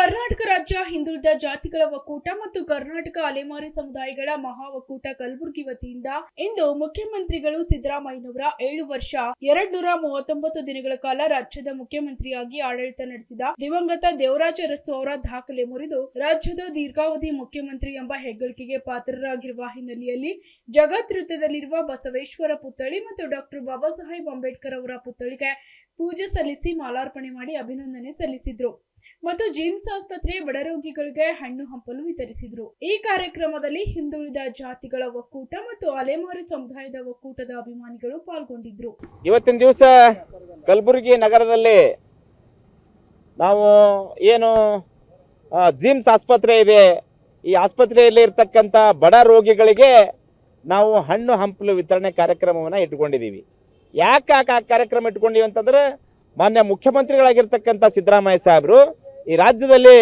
ರಾಜ್ಯ ಹಿಂದುಳಿದ ಜಾತಿಗಳ ಒಕ್ಕೂಟ ಮತ್ತು ಕರ್ನಾಟಕ ಅಲೆಮಾರಿ ಸಮುದಾಯಗಳ ಮಹಾ ಒಕ್ಕೂಟ ಕಲಬುರಗಿ ವತಿಯಿಂದ ಇಂದು ಮುಖ್ಯಮಂತ್ರಿಗಳು ಸಿದ್ದರಾಮಯ್ಯನವರ ಏಳು ವರ್ಷ ಎರಡ್ ನೂರ ಮೂವತ್ತೊಂಬತ್ತು ದಿನಗಳ ಕಾಲ ರಾಜ್ಯದ ಮುಖ್ಯಮಂತ್ರಿಯಾಗಿ ಆಡಳಿತ ನಡೆಸಿದ ದಿವಂಗತ ದೇವರಾಜ ಅರಸು ಅವರ ದಾಖಲೆ ಮುರಿದು ರಾಜ್ಯದ ದೀರ್ಘಾವಧಿ ಮುಖ್ಯಮಂತ್ರಿ ಎಂಬ ಹೆಗ್ಗಳಿಕೆಗೆ ಪಾತ್ರರಾಗಿರುವ ಹಿನ್ನೆಲೆಯಲ್ಲಿ ಜಗತ್ ವೃತ್ತದಲ್ಲಿರುವ ಬಸವೇಶ್ವರ ಪುತ್ಥಳಿ ಮತ್ತು ಡಾಕ್ಟರ್ ಬಾಬಾ ಸಾಹೇಬ್ ಅಂಬೇಡ್ಕರ್ ಅವರ ಪುತ್ಥಳಿಗೆ ಪೂಜೆ ಸಲ್ಲಿಸಿ ಮಾಲಾರ್ಪಣೆ ಮಾಡಿ ಅಭಿನಂದನೆ ಸಲ್ಲಿಸಿದ್ರು. ಮತ್ತು ಜಿಮ್ಸ್ ಆಸ್ಪತ್ರೆ ಬಡ ರೋಗಿಗಳಿಗೆ ಹಣ್ಣು ಹಂಪಲು ವಿತರಿಸಿದ್ರು. ಈ ಕಾರ್ಯಕ್ರಮದಲ್ಲಿ ಹಿಂದುಳಿದ ಜಾತಿಗಳ ಒಕ್ಕೂಟ ಮತ್ತು ಅಲೆಮಾರಿ ಸಮುದಾಯದ ಒಕ್ಕೂಟದ ಅಭಿಮಾನಿಗಳು ಪಾಲ್ಗೊಂಡಿದ್ರು. ಇವತ್ತಿನ ದಿವಸ ಕಲಬುರಗಿ ನಗರದಲ್ಲಿ ನಾವು ಏನು ಜಿಮ್ಸ್ ಆಸ್ಪತ್ರೆ ಇದೆ. ಈ ಆಸ್ಪತ್ರೆಯಲ್ಲಿ ಇರ್ತಕ್ಕಂಥ ಬಡ ರೋಗಿಗಳಿಗೆ ನಾವು ಹಣ್ಣು ಹಂಪಲು ವಿತರಣೆ ಕಾರ್ಯಕ್ರಮವನ್ನು ಇಟ್ಕೊಂಡಿದ್ದೀವಿ ಯಾಕೆ ಆ ಕಾರ್ಯಕ್ರಮ ಇಟ್ಕೊಂಡಿವಿ ಅಂತಂದ್ರೆ ಮಾನ್ಯ ಮುಖ್ಯಮಂತ್ರಿಗಳಾಗಿರ್ತಕ್ಕಂಥ ಸಿದ್ದರಾಮಯ್ಯ ಸಾಹೇಬರು ಈ ರಾಜ್ಯದಲ್ಲಿ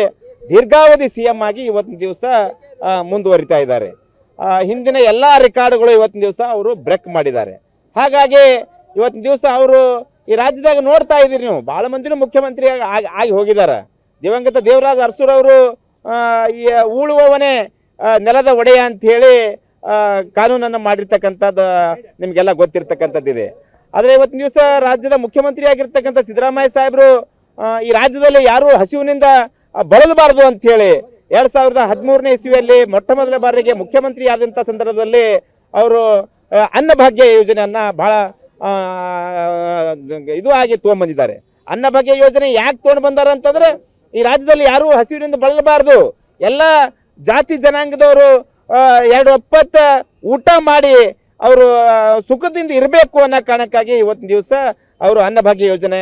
ದೀರ್ಘಾವಧಿ ಸಿ ಎಂ ಆಗಿ ಇವತ್ತಿನ ದಿವಸ ಮುಂದುವರಿತಾ ಇದ್ದಾರೆ. ಹಿಂದಿನ ಎಲ್ಲ ರೆಕಾರ್ಡ್ಗಳು ಇವತ್ತಿನ ದಿವಸ ಅವರು ಬ್ರೇಕ್ ಮಾಡಿದ್ದಾರೆ. ಹಾಗಾಗಿ ಇವತ್ತಿನ ದಿವಸ ಅವರು ಈ ರಾಜ್ಯದಾಗ ನೋಡ್ತಾ ಇದ್ದೀರಿ ನೀವು. ಭಾಳ ಮಂದಿನೂ ಮುಖ್ಯಮಂತ್ರಿ ಆಗಿ ಆಗಿ ಹೋಗಿದ್ದಾರೆ. ದಿವಂಗತ ದೇವರಾಜ ಅರಸುರವರು ಈ, ಉಳುವವನೇ ನೆಲದ ಒಡೆಯ ಅಂತ ಹೇಳಿ ಕಾನೂನನ್ನು ಮಾಡಿರ್ತಕ್ಕಂಥದ್ದು ನಿಮಗೆಲ್ಲ ಗೊತ್ತಿರ್ತಕ್ಕಂಥದ್ದಿದೆ. ಆದರೆ ಇವತ್ತಿನ ದಿವಸ ರಾಜ್ಯದ ಮುಖ್ಯಮಂತ್ರಿ ಆಗಿರ್ತಕ್ಕಂಥ ಸಿದ್ದರಾಮಯ್ಯ ಸಾಹೇಬರು ಈ ರಾಜ್ಯದಲ್ಲಿ ಯಾರು ಹಸಿವಿನಿಂದ ಬಳಲಬಾರದು ಅಂತ ಹೇಳಿ ಎರಡ್ ಸಾವಿರದ ಹದಿಮೂರನೇ ಇಸ್ವಿಯಲ್ಲಿ ಮೊಟ್ಟ ಮೊದಲ ಬಾರಿಗೆ ಮುಖ್ಯಮಂತ್ರಿ ಆದಂಥ ಸಂದರ್ಭದಲ್ಲಿ ಅವರು ಅನ್ನಭಾಗ್ಯ ಯೋಜನೆಯನ್ನ ಬಹಳ ಇದು ಆಗಿ ತೊಗೊಂಬಂದಿದ್ದಾರೆ ಅನ್ನಭಾಗ್ಯ ಯೋಜನೆ ಯಾಕೆ ತೊಗೊಂಡು ಬಂದಾರ ಅಂತಂದ್ರೆ ಈ ರಾಜ್ಯದಲ್ಲಿ ಯಾರು ಹಸಿವಿನಿಂದ ಬಳಲಬಾರದು. ಎಲ್ಲ ಜಾತಿ ಜನಾಂಗದವರು ಎರಡು ಒಪ್ಪತ್ತ ಊಟ ಮಾಡಿ ಅವರು ಸುಖದಿಂದ ಇರಬೇಕು ಅನ್ನೋ ಕಾರಣಕ್ಕಾಗಿ ಇವತ್ತಿನ ದಿವಸ ಅವರು ಅನ್ನಭಾಗ್ಯ ಯೋಜನೆ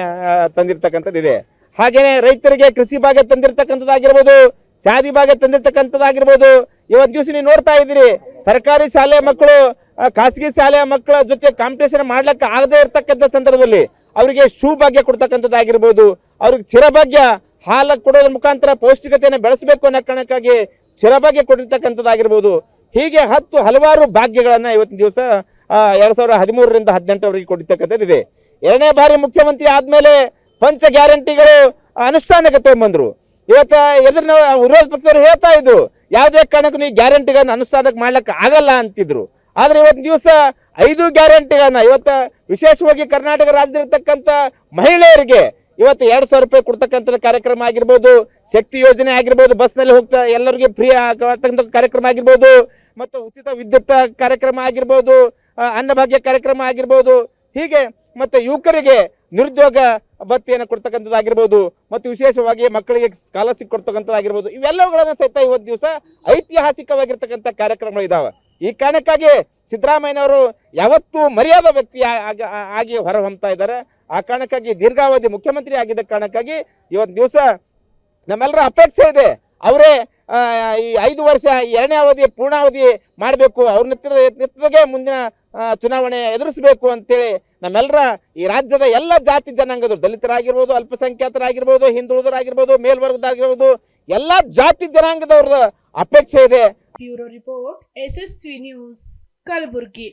ತಂದಿರ್ತಕ್ಕಂಥದ್ದು ಇದೆ. ಹಾಗೇನೆ ರೈತರಿಗೆ ಕೃಷಿ ಭಾಗ ತಂದಿರತಕ್ಕಂಥದ್ದಾಗಿರ್ಬೋದು ಸ್ಯಾದಿ ಭಾಗ ತಂದಿರ್ತಕ್ಕಂಥದ್ದಾಗಿರ್ಬೋದು, ಇವತ್ತು ದಿವಸ ನೀವು ನೋಡ್ತಾ ಇದ್ದೀರಿ, ಸರ್ಕಾರಿ ಶಾಲೆ ಮಕ್ಕಳು ಖಾಸಗಿ ಶಾಲೆಯ ಮಕ್ಕಳ ಜೊತೆ ಕಾಂಪಿಟೇಷನ್ ಮಾಡ್ಲಿಕ್ಕೆ ಆಗದೇ ಇರತಕ್ಕಂಥ ಸಂದರ್ಭದಲ್ಲಿ ಅವರಿಗೆ ಶೂ ಭಾಗ್ಯ ಕೊಡ್ತಕ್ಕಂಥದ್ದಾಗಿರ್ಬೋದು. ಅವ್ರಿಗೆ ಚಿರಭಾಗ್ಯ, ಹಾಲು ಕೊಡೋದ್ರ ಮುಖಾಂತರ ಪೌಷ್ಟಿಕತೆಯನ್ನು ಬೆಳೆಸಬೇಕು ಅನ್ನೋ ಕಾರಣಕ್ಕಾಗಿ ಚಿರಭಾಗ್ಯ ಕೊಟ್ಟಿರ್ತಕ್ಕಂಥದ್ದಾಗಿರ್ಬೋದು. ಹೀಗೆ ಹತ್ತು ಹಲವಾರು ಭಾಗ್ಯಗಳನ್ನು ಇವತ್ತಿನ ದಿವಸ ಎರಡು ಸಾವಿರದ ಹದಿಮೂರರಿಂದ ಹದಿನೆಂಟರವರೆಗೆ ಕೊಟ್ಟಿರ್ತಕ್ಕಂಥದ್ದಿದೆ. ಎರಡನೇ ಬಾರಿ ಮುಖ್ಯಮಂತ್ರಿ ಆದಮೇಲೆ ಪಂಚ ಗ್ಯಾರಂಟಿಗಳು ಅನುಷ್ಠಾನಕ್ಕೆ ತಗೊಂಡ್ಬಂದ್ರು ಇವತ್ತ ಎದುರಿನ ವಿರೋಧ ಪಕ್ಷದವರು ಹೇಳ್ತಾ ಇದ್ರು, ಯಾವುದೇ ಕಾರಣಕ್ಕೂ ನೀವು ಗ್ಯಾರಂಟಿಗಳನ್ನ ಅನುಷ್ಠಾನಕ್ಕೆ ಮಾಡ್ಲಿಕ್ಕೆ ಆಗಲ್ಲ ಅಂತಿದ್ರು. ಆದ್ರೆ ಇವತ್ತು ದಿವಸ ಐದು ಗ್ಯಾರಂಟಿಗಳನ್ನ, ಇವತ್ತ ವಿಶೇಷವಾಗಿ ಕರ್ನಾಟಕ ರಾಜ್ಯದಲ್ಲಿರ್ತಕ್ಕಂಥ ಮಹಿಳೆಯರಿಗೆ ಇವತ್ತು ಎರಡು ಸಾವಿರ ರೂಪಾಯಿ ಕೊಡ್ತಕ್ಕಂಥದ್ದು ಕಾರ್ಯಕ್ರಮ ಆಗಿರ್ಬೋದು, ಶಕ್ತಿ ಯೋಜನೆ ಆಗಿರ್ಬೋದು, ಬಸ್ನಲ್ಲಿ ಹೋಗ್ತಾ ಎಲ್ಲರಿಗೆ ಫ್ರೀ ಆಗ್ತಕ್ಕಂಥ ಕಾರ್ಯಕ್ರಮ ಆಗಿರ್ಬೋದು, ಮತ್ತು ಉಚಿತ ವಿದ್ಯುತ್ ಕಾರ್ಯಕ್ರಮ ಆಗಿರ್ಬೋದು ಅನ್ನಭಾಗ್ಯ ಕಾರ್ಯಕ್ರಮ ಆಗಿರ್ಬೋದು. ಹೀಗೆ ಮತ್ತು ಯುವಕರಿಗೆ ನಿರುದ್ಯೋಗ ಭತ್ತೆಯನ್ನು ಕೊಡ್ತಕ್ಕಂಥದ್ದಾಗಿರ್ಬೋದು, ಮತ್ತು ವಿಶೇಷವಾಗಿ ಮಕ್ಕಳಿಗೆ ಸ್ಕಾಲರ್ಶಿಪ್ ಕೊಡ್ತಕ್ಕಂಥದ್ದಾಗಿರ್ಬೋದು, ಇವೆಲ್ಲವುಗಳನ್ನು ಸಹಿತ ಇವತ್ತು ದಿವಸ ಐತಿಹಾಸಿಕವಾಗಿರ್ತಕ್ಕಂಥ ಕಾರ್ಯಕ್ರಮಗಳು ಇದ್ದಾವೆ ಈ ಕಾರಣಕ್ಕಾಗಿ ಸಿದ್ದರಾಮಯ್ಯನವರು ಯಾವತ್ತೂ ಮರ್ಯಾದ ವ್ಯಕ್ತಿ ಆಗಿ- ಹೊರ ಆಗಿ ಹೊರಹೊಮ್ತಾ ಇದ್ದಾರೆ. ಆ ಕಾರಣಕ್ಕಾಗಿ ದೀರ್ಘಾವಧಿ ಮುಖ್ಯಮಂತ್ರಿ ಆಗಿದ್ದ ಕಾರಣಕ್ಕಾಗಿ ಇವತ್ತು ದಿವಸ ನಮ್ಮೆಲ್ಲರ ಅಪೇಕ್ಷೆ ಇದೆ. ಅವರೇ ಈ ಐದು ವರ್ಷ ಎರಡನೇ ಅವಧಿ ಪೂರ್ಣಾವಧಿ ಮಾಡಬೇಕು ಅವ್ರ ನೇತೃತ್ವ ನೇತೃತ್ವಗೆ ಮುಂದಿನ ಚುನಾವಣೆ ಎದುರಿಸಬೇಕು ಅಂತೇಳಿ ನಮ್ಮೆಲ್ಲರ ಈ ರಾಜ್ಯದ ಎಲ್ಲ ಜಾತಿ ಜನಾಂಗದವರು, ದಲಿತರಾಗಿರ್ಬೋದು, ಅಲ್ಪಸಂಖ್ಯಾತರಾಗಿರ್ಬೋದು, ಹಿಂದುಳಿದರಾಗಿರ್ಬೋದು, ಮೇಲ್ವರ್ಗದಾಗಿರ್ಬೋದು, ಎಲ್ಲ ಜಾತಿ ಜನಾಂಗದವ್ರದ ಅಪೇಕ್ಷೆ ಇದೆ. Bureau report SSV news, Kalaburagi.